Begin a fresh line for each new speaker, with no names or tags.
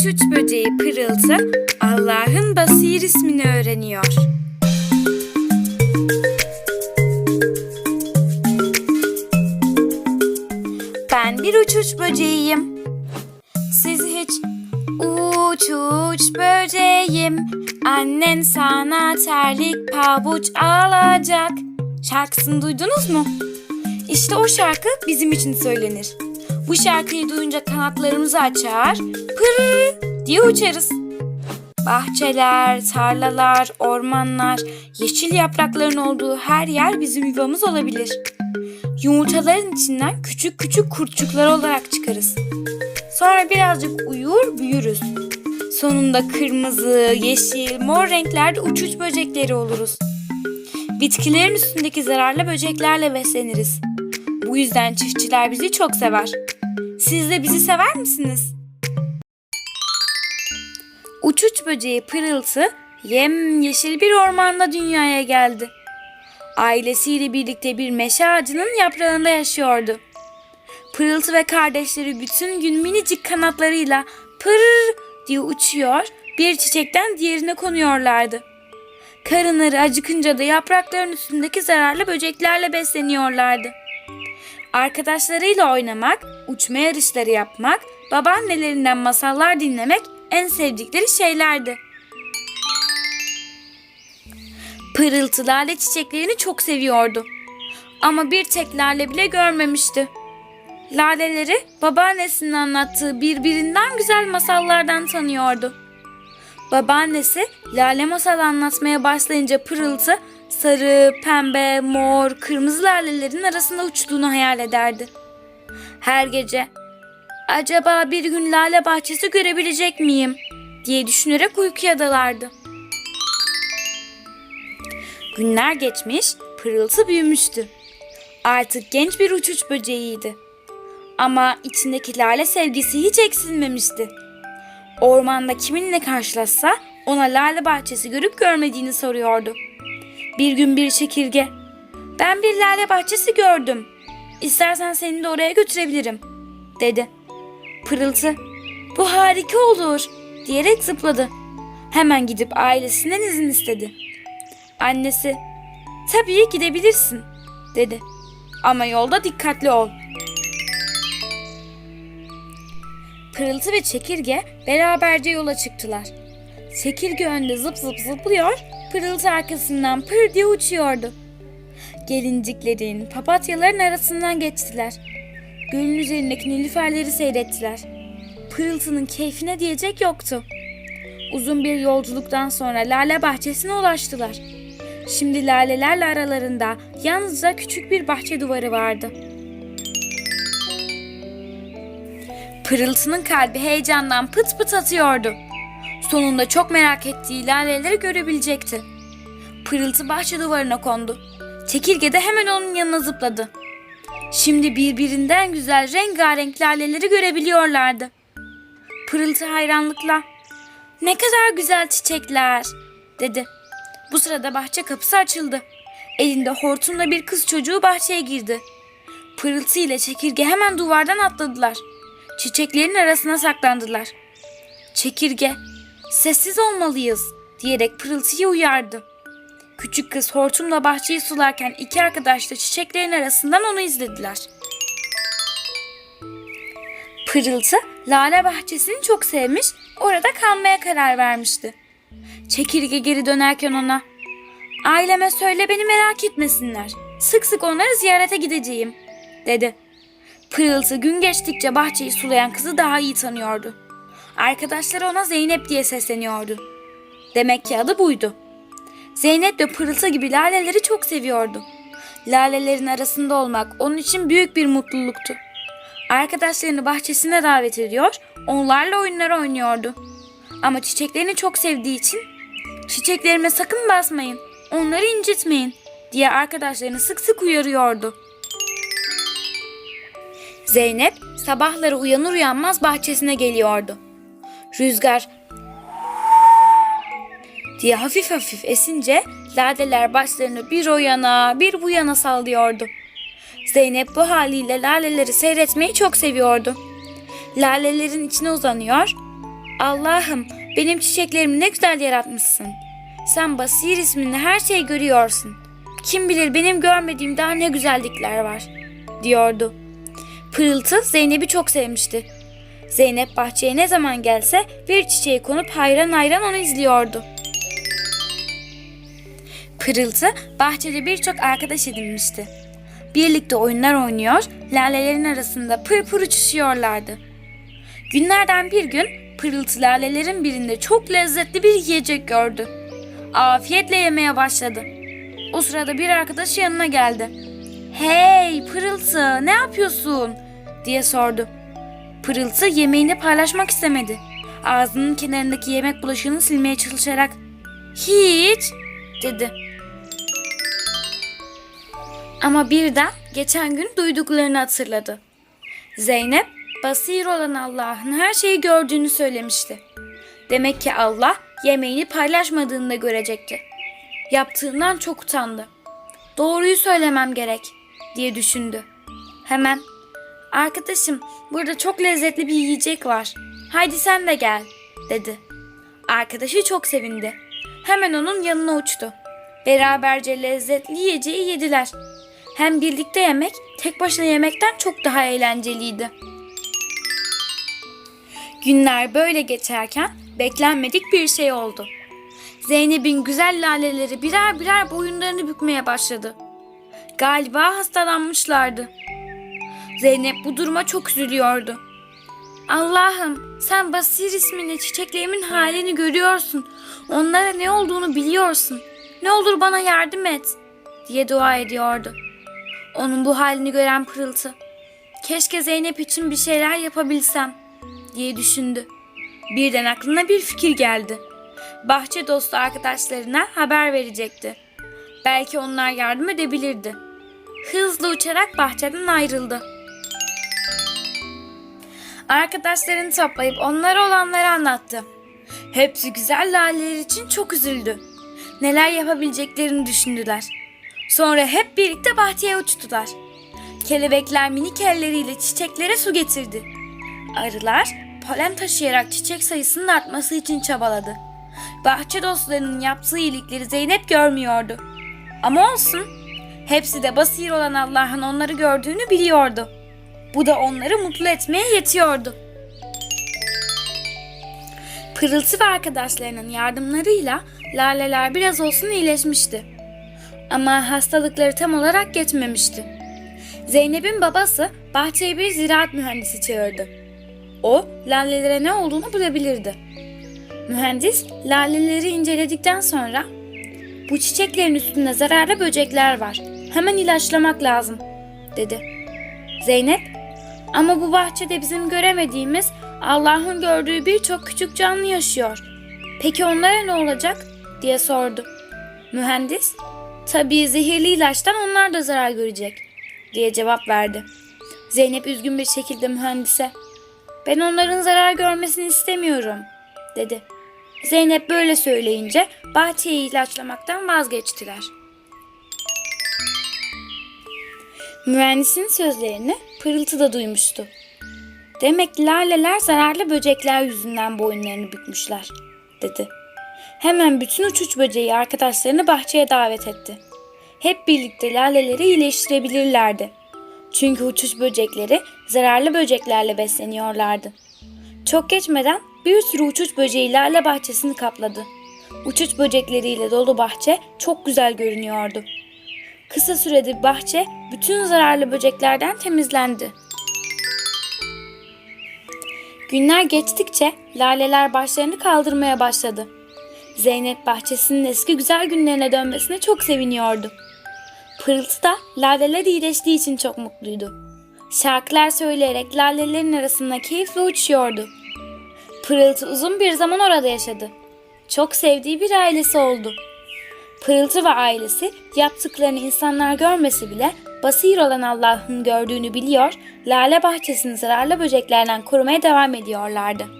Uçuç böceği Pırıltı Allah'ın Basir ismini öğreniyor. Ben bir uçuş böceğiyim. Siz hiç uç uç böceğim. Annen sana terlik pabuç alacak. Şarkısını duydunuz mu? İşte o şarkı bizim için söylenir. Bu şarkıyı duyunca kanatlarımızı açar, pırı diye uçarız. Bahçeler, tarlalar, ormanlar, yeşil yaprakların olduğu her yer bizim yuvamız olabilir. Yumurtaların içinden küçük küçük kurtçuklar olarak çıkarız. Sonra birazcık uyur, büyürüz. Sonunda kırmızı, yeşil, mor renklerde uçuş böcekleri oluruz. Bitkilerin üstündeki zararlı böceklerle besleniriz. Bu yüzden çiftçiler bizi çok sever. Siz de bizi sever misiniz? Uçuç böceği Pırıltı yem yeşil bir ormanda dünyaya geldi. Ailesiyle birlikte bir meşe ağacının yaprağında yaşıyordu. Pırıltı ve kardeşleri bütün gün minicik kanatlarıyla pırr diye uçuyor, bir çiçekten diğerine konuyorlardı. Karınları acıkınca da yaprakların üstündeki zararlı böceklerle besleniyorlardı. Arkadaşlarıyla oynamak, uçma yarışları yapmak, babaannelerinden masallar dinlemek en sevdikleri şeylerdi. Pırıltı lale çiçeklerini çok seviyordu. Ama bir tek lale bile görmemişti. Laleleri babaannesinin anlattığı birbirinden güzel masallardan tanıyordu. Babaannesi lale masal anlatmaya başlayınca pırıltı sarı, pembe, mor, kırmızı lalelerin arasında uçtuğunu hayal ederdi. Her gece acaba bir gün lale bahçesi görebilecek miyim diye düşünerek uykuya dalardı. Günler geçmiş, pırıltı büyümüştü. Artık genç bir uçuş böceğiydi. Ama içindeki lale sevgisi hiç eksilmemişti. Ormanda kiminle karşılaşsa ona lale bahçesi görüp görmediğini soruyordu. Bir gün bir çekirge, ben bir lale bahçesi gördüm. İstersen seni de oraya götürebilirim, dedi. Pırıltı, bu harika olur, diyerek zıpladı. Hemen gidip ailesinden izin istedi. Annesi, tabii gidebilirsin, dedi. Ama yolda dikkatli ol. Pırıltı ve çekirge beraberce yola çıktılar. Çekirge önde zıp zıp zıplıyor, pırıltı arkasından pır diye uçuyordu. Gelinciklerin, papatyaların arasından geçtiler. Gölün üzerindeki nilüferleri seyrettiler. Pırıltının keyfine diyecek yoktu. Uzun bir yolculuktan sonra lale bahçesine ulaştılar. Şimdi lalelerle aralarında yalnızca küçük bir bahçe duvarı vardı. Pırıltının kalbi heyecandan pıt pıt atıyordu. Sonunda çok merak ettiği laleleri görebilecekti. Pırıltı bahçe duvarına kondu. Çekirge de hemen onun yanına zıpladı. Şimdi birbirinden güzel rengarenk laleleri görebiliyorlardı. Pırıltı hayranlıkla "Ne kadar güzel çiçekler." dedi. Bu sırada bahçe kapısı açıldı. Elinde hortumla bir kız çocuğu bahçeye girdi. Pırıltı ile çekirge hemen duvardan atladılar. Çiçeklerin arasına saklandılar. Çekirge, sessiz olmalıyız diyerek pırıltıyı uyardı. Küçük kız hortumla bahçeyi sularken iki arkadaş da çiçeklerin arasından onu izlediler. Pırıltı lale bahçesini çok sevmiş, orada kalmaya karar vermişti. Çekirge geri dönerken ona Aileme söyle beni merak etmesinler. Sık sık onları ziyarete gideceğim, dedi. Pırıltı gün geçtikçe bahçeyi sulayan kızı daha iyi tanıyordu. Arkadaşları ona Zeynep diye sesleniyordu. Demek ki adı buydu. Zeynep de pırıltı gibi laleleri çok seviyordu. Lalelerin arasında olmak onun için büyük bir mutluluktu. Arkadaşlarını bahçesine davet ediyor, onlarla oyunlar oynuyordu. Ama çiçeklerini çok sevdiği için çiçeklerime sakın basmayın, onları incitmeyin diye arkadaşlarını sık sık uyarıyordu. Zeynep sabahları uyanır uyanmaz bahçesine geliyordu. Rüzgar diye hafif hafif esince laleler başlarını bir o yana bir bu yana sallıyordu. Zeynep bu haliyle laleleri seyretmeyi çok seviyordu. Lalelerin içine uzanıyor, Allah'ım benim çiçeklerimi ne güzel yaratmışsın. Sen Basir isminle her şeyi görüyorsun. Kim bilir benim görmediğim daha ne güzellikler var, diyordu. Pırıltı Zeynep'i çok sevmişti. Zeynep bahçeye ne zaman gelse bir çiçeği konup hayran hayran onu izliyordu. Pırıltı bahçede birçok arkadaş edinmişti. Birlikte oyunlar oynuyor, lalelerin arasında pır pır uçuşuyorlardı. Günlerden bir gün Pırıltı lalelerin birinde çok lezzetli bir yiyecek gördü. Afiyetle yemeye başladı. O sırada bir arkadaşı yanına geldi. Hey Pırıltı ne yapıyorsun? diye sordu. Pırıltı yemeğini paylaşmak istemedi. Ağzının kenarındaki yemek bulaşığını silmeye çalışarak hiç dedi. Ama birden geçen gün duyduklarını hatırladı. Zeynep basir olan Allah'ın her şeyi gördüğünü söylemişti. Demek ki Allah yemeğini paylaşmadığını da görecekti. Yaptığından çok utandı. Doğruyu söylemem gerek diye düşündü. Hemen Arkadaşım burada çok lezzetli bir yiyecek var. Haydi sen de gel dedi. Arkadaşı çok sevindi. Hemen onun yanına uçtu. Beraberce lezzetli yiyeceği yediler. Hem birlikte yemek tek başına yemekten çok daha eğlenceliydi. Günler böyle geçerken beklenmedik bir şey oldu. Zeynep'in güzel laleleri birer birer boyunlarını bükmeye başladı. Galiba hastalanmışlardı. Zeynep bu duruma çok üzülüyordu. Allah'ım sen Basir isminde çiçeklerimin halini görüyorsun. Onlara ne olduğunu biliyorsun. Ne olur bana yardım et diye dua ediyordu. Onun bu halini gören pırıltı. Keşke Zeynep için bir şeyler yapabilsem diye düşündü. Birden aklına bir fikir geldi. Bahçe dostu arkadaşlarına haber verecekti. Belki onlar yardım edebilirdi. Hızlı uçarak bahçeden ayrıldı. Arkadaşlarını toplayıp onlara olanları anlattı. Hepsi güzel laleler için çok üzüldü. Neler yapabileceklerini düşündüler. Sonra hep birlikte bahçeye uçtular. Kelebekler minik elleriyle çiçeklere su getirdi. Arılar polen taşıyarak çiçek sayısının artması için çabaladı. Bahçe dostlarının yaptığı iyilikleri Zeynep görmüyordu. Ama olsun. Hepsi de basir olan Allah'ın onları gördüğünü biliyordu. Bu da onları mutlu etmeye yetiyordu. Pırıltı ve arkadaşlarının yardımlarıyla laleler biraz olsun iyileşmişti. Ama hastalıkları tam olarak geçmemişti. Zeynep'in babası bahçeye bir ziraat mühendisi çağırdı. O lalelere ne olduğunu bulabilirdi. Mühendis laleleri inceledikten sonra bu çiçeklerin üstünde zararlı böcekler var. Hemen ilaçlamak lazım dedi. Zeynep ama bu bahçede bizim göremediğimiz Allah'ın gördüğü birçok küçük canlı yaşıyor. Peki onlara ne olacak? diye sordu. Mühendis, tabii zehirli ilaçtan onlar da zarar görecek diye cevap verdi. Zeynep üzgün bir şekilde mühendise, ben onların zarar görmesini istemiyorum dedi. Zeynep böyle söyleyince bahçeyi ilaçlamaktan vazgeçtiler. Mühendisin sözlerini pırıltı da duymuştu. Demek laleler zararlı böcekler yüzünden boyunlarını bükmüşler, dedi. Hemen bütün uçuş böceği arkadaşlarını bahçeye davet etti. Hep birlikte laleleri iyileştirebilirlerdi. Çünkü uçuş böcekleri zararlı böceklerle besleniyorlardı. Çok geçmeden bir sürü uçuş böceği lale bahçesini kapladı. Uçuş böcekleriyle dolu bahçe çok güzel görünüyordu. Kısa sürede bahçe bütün zararlı böceklerden temizlendi. Günler geçtikçe laleler başlarını kaldırmaya başladı. Zeynep bahçesinin eski güzel günlerine dönmesine çok seviniyordu. Pırıltı da laleler iyileştiği için çok mutluydu. Şarkılar söyleyerek lalelerin arasında keyifle uçuyordu. Pırıltı uzun bir zaman orada yaşadı. Çok sevdiği bir ailesi oldu. Pırıltı ve ailesi yaptıklarını insanlar görmesi bile basir olan Allah'ın gördüğünü biliyor, lale bahçesini zararlı böceklerden korumaya devam ediyorlardı.